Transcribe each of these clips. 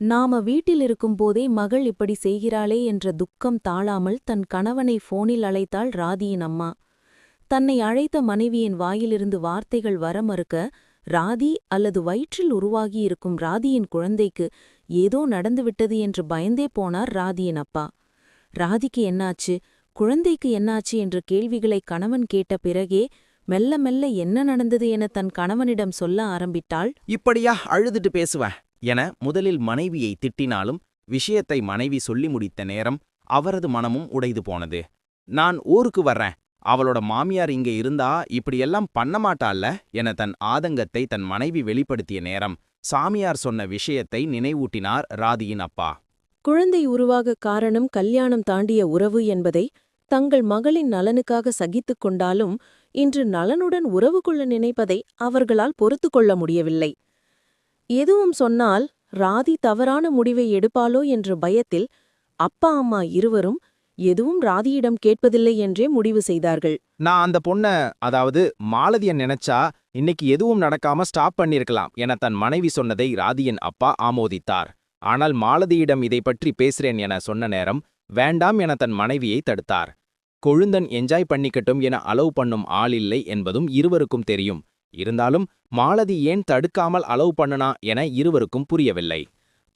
நாம வீட்டில் இருக்கும்போதே மகள் இப்படி செய்கிறாளே என்ற துக்கம் தாழாமல் தன் கணவனை போனில் அழைத்தாள் ராதியின் அம்மா. தன்னை அழைத்த மனைவியின் வாயிலிருந்து வார்த்தைகள் வர மறுக்க ராதி அல்லது வயிற்றில் உருவாகியிருக்கும் ராதியின் குழந்தைக்கு ஏதோ நடந்துவிட்டது என்று பயந்தே போனார் ராதியின் அப்பா. ராதிக்கு என்னாச்சு? குழந்தைக்கு என்னாச்சு? என்ற கேள்விகளை கணவன் கேட்ட பிறகே மெல்ல மெல்ல என்ன நடந்தது என தன் கணவனிடம் சொல்ல ஆரம்பித்தாள். இப்படியா அழுதுட்டு பேசுவேன் என முதலில் மனைவியை திட்டினாலும் விஷயத்தை மனைவி சொல்லி முடித்த நேரம் அவரது மனமும் உடைது போனது. நான் ஊருக்கு வர்றேன். அவளோட மாமியார் இங்க இருந்தா இப்படியெல்லாம் பண்ண மாட்டால்ல என தன் ஆதங்கத்தை தன் மனைவி வெளிப்படுத்திய நேரம் சாமியார் சொன்ன விஷயத்தை நினைவூட்டினார் ராதியின் அப்பா. குழந்தை உருவாக காரணம் கல்யாணம் தாண்டிய உறவு என்பதை தங்கள் மகளின் நலனுக்காக சகித்துக் கொண்டாலும் இன்று நலனுடன் உறவு கொள்ள நினைப்பதை அவர்களால் பொறுத்து கொள்ள முடியவில்லை. எதுவும் சொன்னால் ராதி தவறான முடிவை எடுப்பாளோ என்ற பயத்தில் அப்பா அம்மா இருவரும் எதுவும் ராதியிடம் கேட்பதில்லை என்றே முடிவு செய்தார்கள். நான் அந்த பொண்ண அதாவது மாலதிய நினைச்சா இன்னைக்கு எதுவும் நடக்காம ஸ்டாப் பண்ணிருக்கலாம் என தன் மனைவி சொன்னதை ராதியின் அப்பா ஆமோதித்தார். ஆனால் மாலதியிடம் இதை பற்றி பேசுறேன் என சொன்ன நேரம் வேண்டாம் என தன் மனைவியை தடுத்தார். கொழுந்தன் என்ஜாய் பண்ணிக்கட்டும் என அலோவ் பண்ணும் ஆள் இல்லை என்பதும் இருவருக்கும் தெரியும். இருந்தாலும் மாலதி ஏன் தடுக்காமல் அலோவ் பண்ணுனா என இருவருக்கும் புரியவில்லை.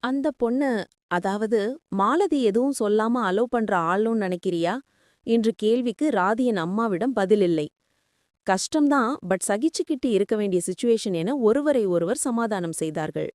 அந்த பொண்ணு அதாவது மாலதி எதுவும் சொல்லாம அலோ பண்ற ஆளும் நினைக்கிறியா? என்று கேள்விக்கு ராதியின் அம்மாவிடம் பதிலில்லை. கஷ்டம்தான் பட் சகிச்சுக்கிட்டு இருக்க வேண்டிய சுச்சுவேஷன் என ஒருவரை ஒருவர் சமாதானம் செய்தார்கள்.